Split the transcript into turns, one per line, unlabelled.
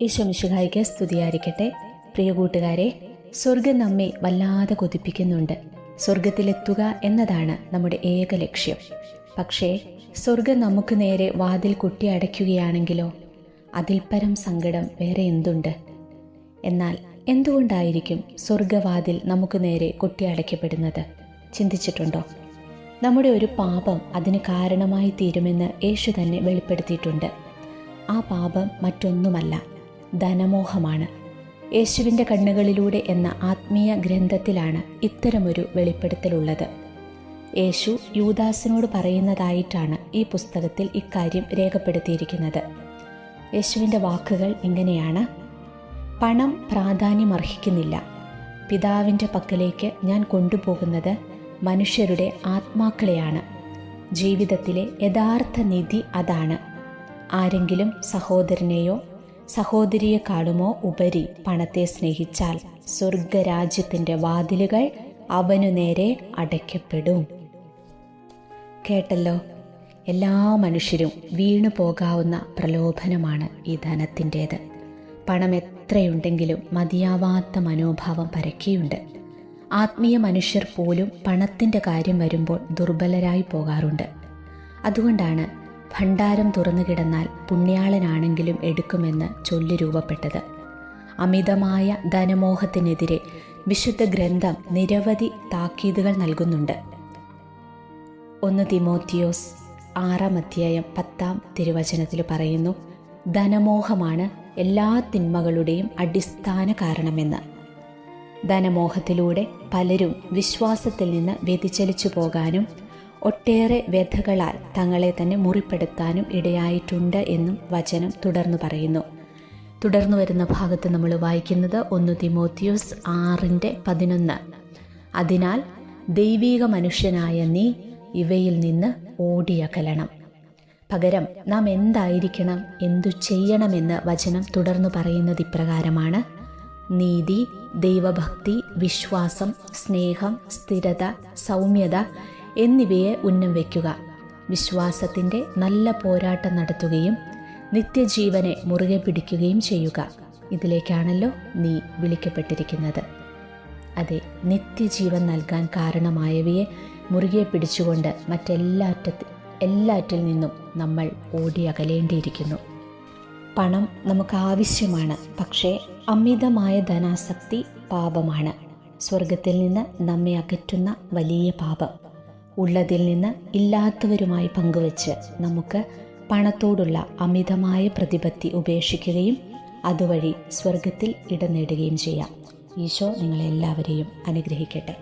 ഈശോമിശുഹായിക്ക് സ്തുതിയായിരിക്കട്ടെ. പ്രിയ കൂട്ടുകാരെ സ്വർഗം നമ്മെ വല്ലാതെ കൊതിപ്പിക്കുന്നുണ്ട്. സ്വർഗത്തിലെത്തുക എന്നതാണ് നമ്മുടെ ഏക ലക്ഷ്യം. പക്ഷേ സ്വർഗം നമുക്ക് നേരെ വാതിൽ കുട്ടി അടയ്ക്കുകയാണെങ്കിലോ? അതിൽപരം സങ്കടം വേറെ എന്തുണ്ട്? എന്നാൽ എന്തുകൊണ്ടായിരിക്കും സ്വർഗവാതിൽ നമുക്ക് നേരെ കൊട്ടിയടയ്ക്കപ്പെടുന്നത് ചിന്തിച്ചിട്ടുണ്ടോ? നമ്മുടെ ഒരു പാപം അതിന് കാരണമായി തീരുമെന്ന് യേശു തന്നെ വെളിപ്പെടുത്തിയിട്ടുണ്ട്. ആ പാപം മറ്റൊന്നുമല്ല. ധനമോഹമാണ്. യേശുവിന്റെ കണ്ണുകളിലൂടെ എന്ന ആത്മീയ ഗ്രന്ഥത്തിലാണ് ഇത്തരമൊരു വെളിപ്പെടുത്തലുള്ളത്. യേശു യൂദാസിനോട് പറയുന്നതായിട്ടാണ് ഈ പുസ്തകത്തിൽ ഇക്കാര്യം രേഖപ്പെടുത്തിയിരിക്കുന്നത്. യേശുവിന്റെ വാക്കുകൾ ഇങ്ങനെയാണ്. പണം പ്രാധാന്യമർഹിക്കുന്നില്ല. പിതാവിന്റെ പക്കലേക്ക് ഞാൻ കൊണ്ടുപോകുന്നത് മനുഷ്യരുടെ ആത്മാക്കളെയാണ്. ജീവിതത്തിലെ യഥാർത്ഥ നിധി അതാണ്. ആരെങ്കിലും സഹോദരനെയോ സഹോദരിയെക്കാളുമോ ഉപരി പണത്തെ സ്നേഹിച്ചാൽ സ്വർഗരാജ്യത്തിന്റെ വാതിലുകൾ അവനു നേരെ അടയ്ക്കപ്പെടും. കേട്ടല്ലോ? എല്ലാ മനുഷ്യരും വീണു പോകാവുന്ന പ്രലോഭനമാണ് ഈ ധനത്തിന്റേത്. പണം എത്രയുണ്ടെങ്കിലും മതിയാവാത്ത മനോഭാവം പരക്കിയുണ്ട്. ആത്മീയ മനുഷ്യർ പോലും പണത്തിന്റെ കാര്യം വരുമ്പോൾ ദുർബലരായി പോകാറുണ്ട്. അതുകൊണ്ടാണ് ഭണ്ഡാരം തുറന്നു കിടന്നാൽ പുണ്യാളനാണെങ്കിലും എടുക്കുമെന്ന് ചൊല്ലി രൂപപ്പെട്ടത്. അമിതമായ ധനമോഹത്തിനെതിരെ വിശുദ്ധ ഗ്രന്ഥം നിരവധി താക്കീതുകൾ നൽകുന്നുണ്ട്. ഒന്ന് തിമോത്തിയോസ് ആറാം അധ്യായം പത്താം തിരുവചനത്തിൽ പറയുന്നു ധനമോഹമാണ് എല്ലാ തിന്മകളുടെയും അടിസ്ഥാന കാരണമെന്ന്. ധനമോഹത്തിലൂടെ പലരും വിശ്വാസത്തിൽ നിന്ന് വ്യതിചലിച്ചു പോകാനും ഒട്ടേറെ വ്യഥകളാൽ തങ്ങളെ തന്നെ മുറിപ്പെടുത്താനും ഇടയായിട്ടുണ്ട് എന്നും വചനം തുടർന്നു പറയുന്നു. തുടർന്നു വരുന്ന ഭാഗത്ത് നമ്മൾ വായിക്കുന്നത് ഒന്ന് തിമോത്തിയോസ് ആറിന്റെ പതിനൊന്ന്. അതിനാൽ ദൈവീക മനുഷ്യനായ നീ ഇവയിൽ നിന്ന് ഓടിയകലണം. പകരം നാം എന്തായിരിക്കണം? എന്തു ചെയ്യണമെന്ന് വചനം തുടർന്നു പറയുന്നത് ഇപ്രകാരമാണ്. നീതി ദൈവഭക്തി വിശ്വാസം സ്നേഹം സ്ഥിരത സൗമ്യത എന്നിവയെ ഉന്നം വയ്ക്കുക. വിശ്വാസത്തിന്റെ നല്ല പോരാട്ടം നടത്തുകയും നിത്യജീവനെ മുറുകെ പിടിക്കുകയും ചെയ്യുക. ഇതിലേക്കാണല്ലോ നീ വിളിക്കപ്പെട്ടിരിക്കുന്നത്. അതെ നിത്യജീവൻ നൽകാൻ കാരണമായവയെ മുറുകെ പിടിച്ചുകൊണ്ട് മറ്റെല്ലാറ്റ എല്ലാറ്റിൽ നിന്നും നമ്മൾ ഓടി അകലേണ്ടിയിരിക്കുന്നു. പണം നമുക്ക് ആവശ്യമാണ് പക്ഷേ അമിതമായ ധനാസക്തി പാപമാണ്. സ്വർഗത്തിൽ നിന്ന് നമ്മെ അകറ്റുന്ന വലിയ പാപം. ഉള്ളതിൽ നിന്ന് ഇല്ലാത്തവരുമായി പങ്കുവച്ച് നമുക്ക് പണത്തോടുള്ള അമിതമായ പ്രതിപത്തി ഉപേക്ഷിക്കുകയും അതുവഴി സ്വർഗത്തിൽ ഇടം നേടുകയും ചെയ്യാം. ഈശോ നിങ്ങളെല്ലാവരെയും അനുഗ്രഹിക്കട്ടെ.